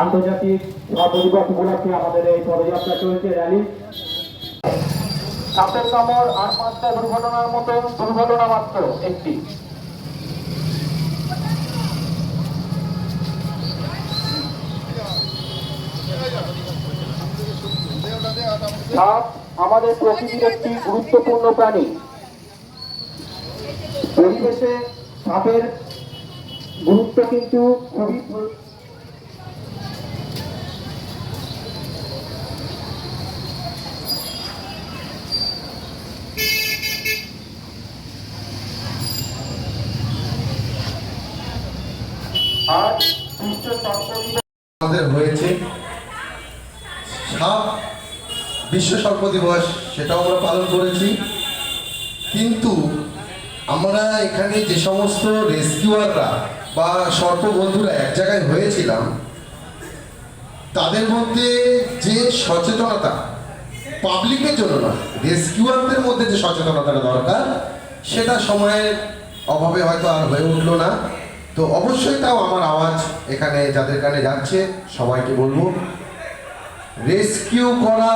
আন্তর্জাতিক দিবস উপলক্ষে আমাদের এই পদযাত্রা চলছে, র্যালি। সাপের পাঁচটা দুর্ঘটনার মতো দুর্ঘটনা মাত্র একটি। সাপ আমাদের প্রকৃতির একটি গুরুত্বপূর্ণ প্রাণী। পরিবেশে সাপের গুরুত্ব কিন্তু খুবই আমাদের হয়েছে সাপ বিশ্ব সর্প দিবস, সেটাও আমরা পালন করেছি। কিন্তু আমরা এখানে যে সমস্ত রেস্কিউয়াররা বা সর্প বন্ধুরা, এক জায়গায় হয়েছিলাম। তাদের মধ্যে যে সচেতনতা পাবলিকের জন্য না, রেস্কিউয়ারদের মধ্যে যে সচেতনতাটা দরকার, সেটা সময়ের অভাবে হয়তো আর হয়ে উঠল না। তো অবশ্যই তাও আমার আওয়াজ এখানে যাদের কানে যাচ্ছে, সবাইকে বলব, রেস্কিউ করা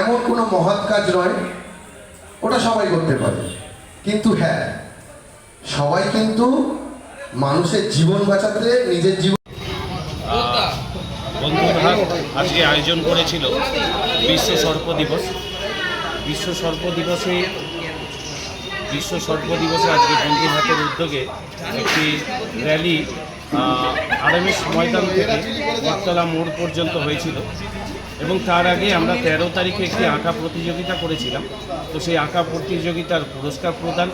এমন কোনো মহৎ কাজ নয়, ওটা সবাই করতে পারে। কিন্তু হ্যাঁ সবাই কিন্তু মানুষের জীবন বাঁচাতে নিজের জীবন বন্ধুরহাট আজকে আয়োজন করেছিল বিশ্ব সর্প দিবস। বিশ্ব সর্প দিবসে বিশ্ব সর্প দিবসে আজকে বন্ধুরহাটের উদ্যোগে একটি র্যালি আরামের ময়দান থেকে বটতলা মোড় পর্যন্ত হয়েছিল। এবং তার আগে আমরা তেরো তারিখে একটি আঁকা প্রতিযোগিতা করেছিলাম। তো সেই আঁকা প্রতিযোগিতার পুরস্কার প্রদান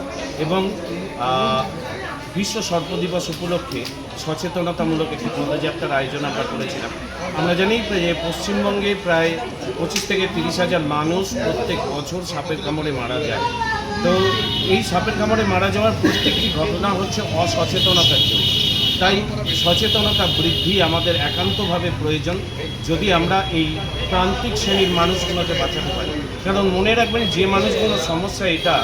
এবং বিশ্ব সর্প দিবস উপলক্ষে সচেতনতামূলক একটি পদযাত্রার আয়োজন আমরা করেছিলাম। আমরা জানি যে পশ্চিমবঙ্গে প্রায় পঁচিশ থেকে তিরিশ হাজার মানুষ প্রত্যেক বছর সাপের কামড়ে মারা যায়। তো এই সাপের কামড়ে মারা যাওয়ার প্রত্যেকটি ঘটনা হচ্ছে অসচেতনতার জন্য। তাই সচেতনতা বৃদ্ধি আমাদের একান্তভাবে প্রয়োজন যদি আমরা এই প্রান্তিক শ্রেণির মানুষগুলোকে বাঁচাতে পারি। কারণ মনে রাখবেন যে মানুষগুলোর সমস্যা এটা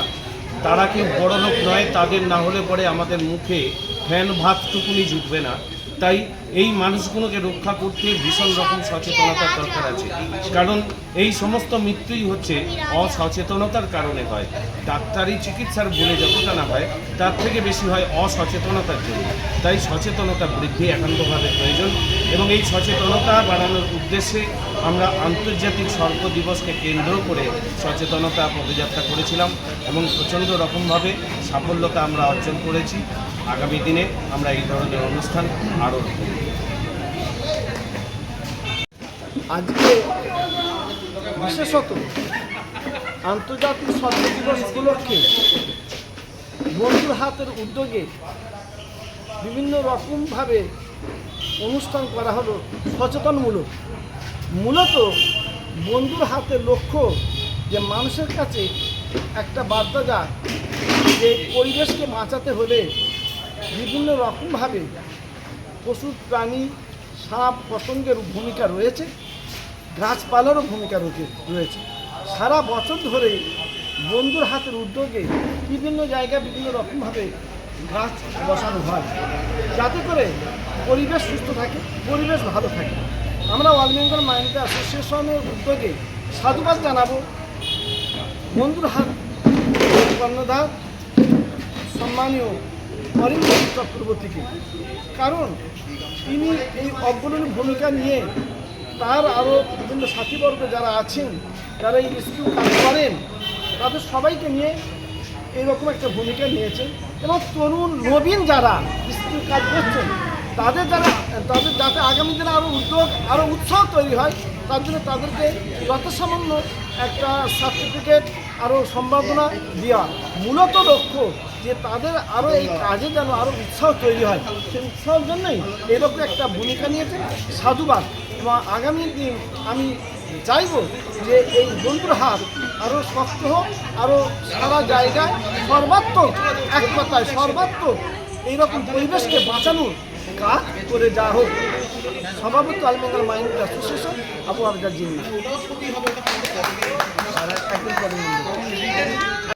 তারা কেউ বড় লোক নয়, তাদের না হলে পরে আমাদের মুখে ফ্যান ভাতটুকুনি জুটবে না। তাই এই মানুষগুলোকে রক্ষা করতে ভীষণ রকম সচেতনতার দরকার আছে। কারণ এই সমস্ত মৃত্যুই হচ্ছে অসচেতনতার কারণে হয়। ডাক্তারি চিকিৎসার বলে যতটা না হয়, তার থেকে বেশি হয় অসচেতনতার জন্য। তাই সচেতনতা বৃদ্ধি একান্তভাবে প্রয়োজন এবং এই সচেতনতা বাড়ানোর উদ্দেশ্যে আমরা আন্তর্জাতিক সর্প দিবসকে কেন্দ্র করে সচেতনতা পদযাত্রা করেছিলাম এবং প্রচণ্ড রকমভাবে সাফল্যতা আমরা অর্জন করেছি। আগামী দিনে আমরা এই ধরনের অনুষ্ঠান আরও আজকে বিশেষত আন্তর্জাতিক স্বাস্থ্য দিবস উপলক্ষে বন্ধুর হাতের উদ্যোগে বিভিন্ন রকমভাবে অনুষ্ঠান করা হলো সচেতনমূলক। মূলত বন্ধুর হাতের লক্ষ্য যে মানুষের কাছে একটা বার্তা যায় যে পরিবেশকে বাঁচাতে হলে বিভিন্ন রকমভাবে পশু, প্রাণী, সাপ, পতঙ্গের ভূমিকা রয়েছে, গাছপালারও ভূমিকা রয়ে- রয়েছে। সারা বছর ধরে বন্ধুর হাতের উদ্যোগে বিভিন্ন জায়গায় বিভিন্ন রকমভাবে গাছ বসানো হয়। যাতে করে পরিবেশ সুস্থ থাকে, পরিবেশ ভালো থাকে। আমরা অল বেঙ্গল মাইন্ড অ্যাসোসিয়েশনের উদ্যোগে সাধুবাদ জানাব। বন্ধুর হাত, কর্ণধার, সম্মানীয় অরিন্দম চক্রবর্তীকে কারণ তিনি এই অগ্রণী ভূমিকা নিয়ে তার আরও বিভিন্ন সাথীবর্গ যারা আছেন, যারা এই স্কুল কাজ করেন, তাদের সবাইকে নিয়ে এরকম একটা ভূমিকা নিয়েছেন। এবং তরুণ, নবীন যারা স্কুল কাজ করছেন, তাদের যারা, তাদের যাতে আগামী দিনে আরও উদ্যোগ আরও উৎসাহ তৈরি হয়, তার জন্য তাদেরকে যথাসামান্য একটা সার্টিফিকেট আরও সম্ভাবনা দেওয়া। মূলত লক্ষ্য যে তাদের আরও এই কাজে যেন আরও উৎসাহ তৈরি হয়। সেই উৎসাহের জন্যই এরকম একটা ভূমিকা নিয়েছে সাধুবাদ। এবং আগামী দিন আমি চাইব যে এই বন্ধুর হাত আরও শক্ত হোক আরও সারা জায়গায় সর্বাত্মক এক কথায় সর্বাত্মক এইরকম পরিবেশকে বাঁচানোর কাজ করে যা হোক সভাপতি আলমঙ্গল মাইন্ড অ্যাসোসিয়েশন আবু আবদার জিন্না একদিন